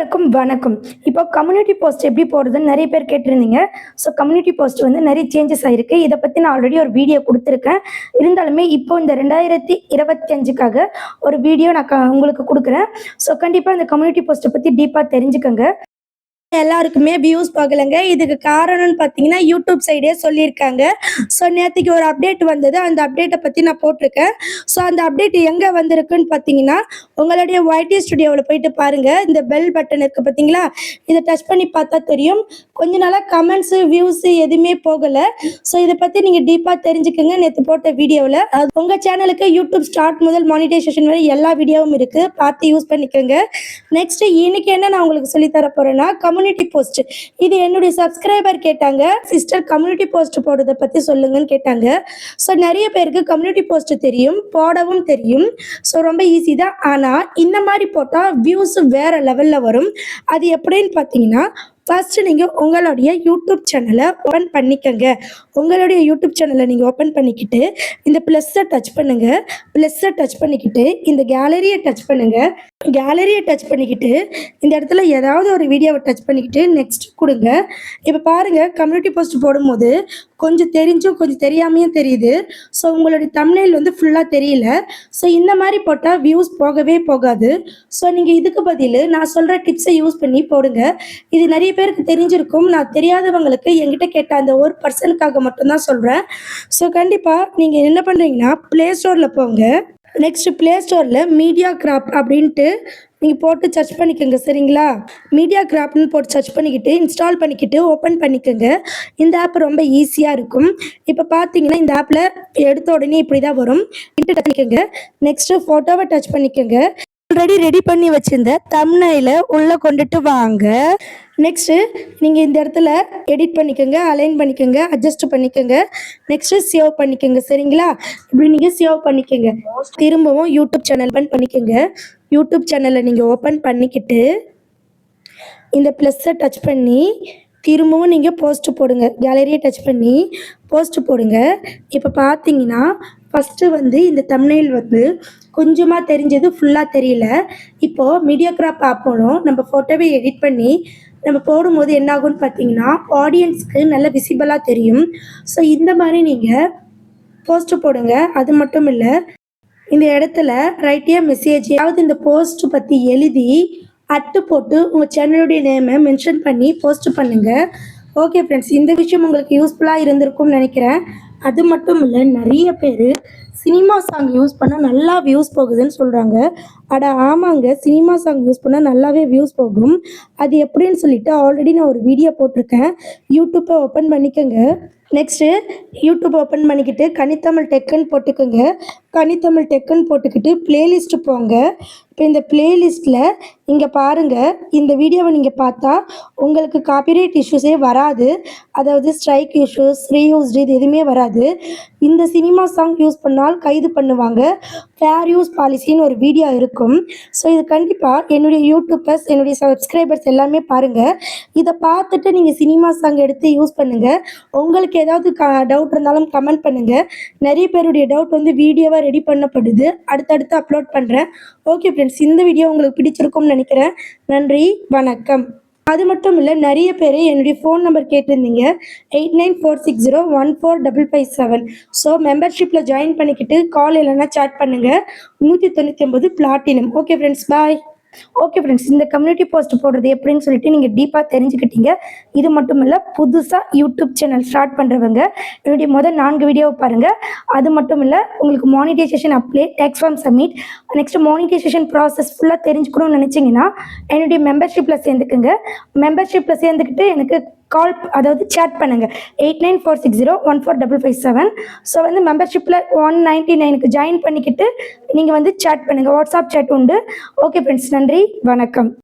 அனைவருக்கும் வணக்கம். இப்போ கம்யூனிட்டி போஸ்ட் எப்படி போடுறதுன்னு நிறைய பேர் கேட்டிருந்தீங்க. ஸோ கம்யூனிட்டி போஸ்ட் வந்து நிறைய சேஞ்சஸ் ஆயிருக்கு. இதை பற்றி நான் ஆல்ரெடி ஒரு வீடியோ கொடுத்துருக்கேன். இருந்தாலுமே இப்போ இந்த ரெண்டாயிரத்தி இருபத்தி அஞ்சுக்காக ஒரு வீடியோ நான் உங்களுக்கு கொடுக்குறேன். ஸோ கண்டிப்பாக இந்த கம்யூனிட்டி போஸ்ட்டை பற்றி டீப்பாக தெரிஞ்சுக்கோங்க. எல்லாருக்குமே வியூஸ் பார்க்கலங்க. இதுக்கு காரணம்னு பார்த்தீங்கன்னா யூடியூப் சைடே சொல்லியிருக்காங்க. ஸோ நேற்றுக்கு ஒரு அப்டேட் வந்தது. அந்த அப்டேட்டை பற்றி நான் போட்டிருக்கேன். ஸோ அந்த அப்டேட் எங்கே வந்திருக்குன்னு பார்த்தீங்கன்னா உங்களுடைய ஒய்டி ஸ்டுடியோவில் போயிட்டு பாருங்கள் இந்த பெல் பட்டன் இருக்குது பார்த்தீங்களா இதை டச் பண்ணி பார்த்தா தெரியும். கொஞ்ச நாளாக கமெண்ட்ஸு வியூஸு எதுவுமே போகலை. ஸோ இதை பற்றி நீங்கள் டீப்பாக தெரிஞ்சுக்கோங்க. நேற்று போட்ட வீடியோவில் உங்கள் சேனலுக்கு யூடியூப் ஸ்டார்ட் முதல் மானிட்டைசேஷன் வரை எல்லா வீடியோவும் இருக்குது பார்த்து யூஸ் பண்ணிக்கோங்க. நெக்ஸ்ட்டு இன்னைக்கு என்ன நான் உங்களுக்கு சொல்லி போகிறேன்னா கமெண்ட் கம்யூனிட்டி போஸ்ட் இது என்னுடைய சப்ஸ்கிரைபர் கேட்டாங்க சிஸ்டர் கம்யூனிட்டி போஸ்ட் போடுறத பத்தி சொல்லுங்கன்னு கேட்டாங்க. ஸோ நிறைய பேருக்கு கம்யூனிட்டி போஸ்ட் தெரியும் போடவும் தெரியும். ஸோ ரொம்ப ஈஸி தான். ஆனால் இந்த மாதிரி போட்டால் வியூஸ் வேற லெவலில் வரும். அது எப்படின்னு பார்த்தீங்கன்னா ஃபஸ்ட்டு நீங்கள் உங்களுடைய யூடியூப் சேனலை ஓப்பன் பண்ணிக்கங்க. உங்களுடைய யூடியூப் சேனலை நீங்கள் ஓப்பன் பண்ணிக்கிட்டு இந்த ப்ளஸ்ஸை டச் பண்ணுங்கள் ப்ளஸ்ஸை டச் பண்ணிக்கிட்டு இந்த கேலரியை டச் பண்ணுங்கள் கேலரியை டச் பண்ணிக்கிட்டு இந்த இடத்துல ஏதாவது ஒரு வீடியோவை டச் பண்ணிக்கிட்டு நெக்ஸ்ட் கொடுங்க. இப்போ பாருங்கள் கம்யூனிட்டி போஸ்ட் போடும்போது கொஞ்சம் தெரிஞ்சும் கொஞ்சம் தெரியாமையும் தெரியுது. ஸோ உங்களுடைய தமிழில் வந்து ஃபுல்லாக தெரியல. ஸோ இந்த மாதிரி போட்டால் வியூஸ் போகவே போகாது. ஸோ நீங்கள் இதுக்கு பதில் நான் சொல்கிற டிப்ஸை யூஸ் பண்ணி போடுங்க. இது நிறைய நிறைய பேருக்கு தெரிஞ்சிருக்கும். நான் தெரியாதவங்களுக்கு என்கிட்ட கேட்ட அந்த ஒரு பர்சனுக்காக மட்டும்தான் சொல்கிறேன் ஸோ கண்டிப்பாக நீங்கள் என்ன பண்ணுறீங்கன்னா ப்ளே ஸ்டோரில் போங்க. நெக்ஸ்ட் ப்ளே ஸ்டோரில் மீடியா கிராப் அப்படின்ட்டு நீங்கள் போட்டு சர்ச் பண்ணிக்கோங்க சரிங்களா? மீடியா கிராப்னு போட்டு சர்ச் பண்ணிக்கிட்டு இன்ஸ்டால் பண்ணிக்கிட்டு ஓப்பன் பண்ணிக்கோங்க. இந்த ஆப் ரொம்ப ஈஸியாக இருக்கும். இப்போ பார்த்தீங்கன்னா இந்த ஆப்பில் எடுத்த உடனே இப்படி தான் வரும். இன்ட்டு பண்ணிக்கோங்க நெக்ஸ்ட்டு ஃபோட்டோவை டச் பண்ணிக்கோங்க. ஆல்ரெடி ரெடி பண்ணி வச்சிருந்த தம்னையில் உள்ளே கொண்டுட்டு வாங்க. நெக்ஸ்ட்டு நீங்கள் இந்த இடத்துல எடிட் பண்ணிக்கோங்க அலைன் பண்ணிக்கோங்க அட்ஜஸ்ட் பண்ணிக்கோங்க. நெக்ஸ்ட்டு சேவ் பண்ணிக்கோங்க சரிங்களா? இப்படி நீங்கள் சேவ் பண்ணிக்கோங்க. திரும்பவும் யூடியூப் சேனல் ஓப்பன் பண்ணிக்கோங்க. யூடியூப் சேனலை நீங்கள் ஓப்பன் பண்ணிக்கிட்டு இந்த ப்ளஸ்ஸை டச் பண்ணி திரும்பவும் நீங்கள் போஸ்ட்டு போடுங்க. கேலரியை டச் பண்ணி போஸ்ட்டு போடுங்க. இப்போ பார்த்தீங்கன்னா ஃபஸ்ட்டு வந்து இந்த தமிழில் வந்து கொஞ்சமாக தெரிஞ்சது ஃபுல்லாக தெரியல. இப்போது மீடியோகிராஃப் பார்ப்போம். நம்ம ஃபோட்டோவை எடிட் பண்ணி நம்ம போடும்போது என்ன ஆகும்னு பார்த்தீங்கன்னா ஆடியன்ஸ்க்கு நல்ல விசிபிளாக தெரியும். ஸோ இந்த மாதிரி நீங்கள் போஸ்ட் போடுங்க. அது மட்டும் இல்லை இந்த இடத்துல ரைட்டியாக மெசேஜ் ஏதாவது இந்த போஸ்ட் பற்றி எழுதி அட்டு போட்டு உங்கள் சேனலுடைய நேமை மென்ஷன் பண்ணி போஸ்ட் பண்ணுங்கள் ஓகே ஃப்ரெண்ட்ஸ் இந்த விஷயம் உங்களுக்கு யூஸ்ஃபுல்லாக இருந்திருக்கும்னு நினைக்கிறேன். அது மட்டும் இல்லை நிறைய பேர் சினிமா சாங் யூஸ் பண்ணால் நல்லா வியூஸ் போகுதுன்னு சொல்கிறாங்க அட ஆமாங்க சினிமா சாங் யூஸ் பண்ணால் நல்லாவே வியூஸ் போகும். அது எப்படின்னு சொல்லிட்டு ஆல்ரெடி நான் ஒரு வீடியோ போட்டிருக்கேன். யூடியூப்பை ஓப்பன் பண்ணிக்கோங்க. நெக்ஸ்ட்டு யூடியூப் ஓப்பன் பண்ணிக்கிட்டு கனித்தமிழ் டெக்குன்னு போட்டுக்கோங்க. கனித்தமிழ் டெக்குன்னு போட்டுக்கிட்டு பிளேலிஸ்ட்டு போங்க. இப்போ இந்த பிளேலிஸ்ட்டில் இங்கே பாருங்கள் இந்த வீடியோவை நீங்கள் பார்த்தா உங்களுக்கு காப்பிரைட் இஷ்யூஸே வராது. அதாவது ஸ்ட்ரைக் இஷ்யூஸ் ரீயூஸ்டு இது எதுவுமே வராது. இந்த சினிமா சாங் யூஸ் பண்ணால் கைது பண்ணுவாங்க. ஃபேர் யூஸ் பாலிசின்னு ஒரு வீடியோ இருக்கும். ஸோ இது கண்டிப்பாக என்னுடைய யூடியூபர்ஸ் என்னுடைய சப்ஸ்கிரைபர்ஸ் எல்லாமே பாருங்கள் இதை பார்த்துட்டு நீங்கள் சினிமா சாங் எடுத்து யூஸ் பண்ணுங்கள் உங்களுக்கு ஏதாவது க டவுட் இருந்தாலும் கமெண்ட் பண்ணுங்கள் நிறைய பேருடைய டவுட் வந்து வீடியோவாக ரெடி பண்ணப்படுது. அடுத்தடுத்து அப்லோட் பண்ணுறேன் ஓகே ஃப்ரெண்ட்ஸ் இந்த வீடியோ உங்களுக்கு பிடிச்சிருக்கும்னு நினைக்கிறேன். நன்றி வணக்கம். அது மட்டும் இல்லை நிறைய பேர் என்னுடைய ஃபோன் நம்பர் கேட்டிருந்தீங்க. Eight nine four six zero one four double five seven. So மெம்பர்ஷிப்பில் join பண்ணிக்கிட்டு கால் இல்லைன்னா சேட் பண்ணுங்கள் நூற்றி தொண்ணூற்றி ஒம்பது platinum okay friends bye okay friends இந்த கம்யூனிட்டி போஸ்ட் போடுறது எப்படின்னு சொல்லிட்டு நீங்கள் டீப்பாக தெரிஞ்சுக்கிட்டீங்க. இது மட்டும் இல்லை புதுசாக யூடியூப் சேனல் ஸ்டார்ட் பண்ணுறவங்க என்னுடைய முதல் நான்கு வீடியோவை பாருங்கள் அது மட்டும் இல்லை உங்களுக்கு monetisation apply tax form submit next monetisation process ஃபுல்லாக தெரிஞ்சுக்கணும்னு நினச்சிங்கன்னா என்னுடைய மெம்பர்ஷிப்பில் சேர்ந்துக்குங்க. மெம்பர்ஷிப்பில் சேர்ந்துக்கிட்டு எனக்கு கால் அதாவது சேட் பண்ணுங்கள் eight nine four six zero one four double five seven so வந்து மெம்பர்ஷிப்பில் ஒன் நைன்ட்டி நைனுக்கு ஜாயின் பண்ணிக்கிட்டு நீங்கள் வந்து சேட் பண்ணுங்கள் வாட்ஸ்அப் சேட் உண்டு. ஓகே ஃப்ரெண்ட்ஸ் நன்றி. வணக்கம்.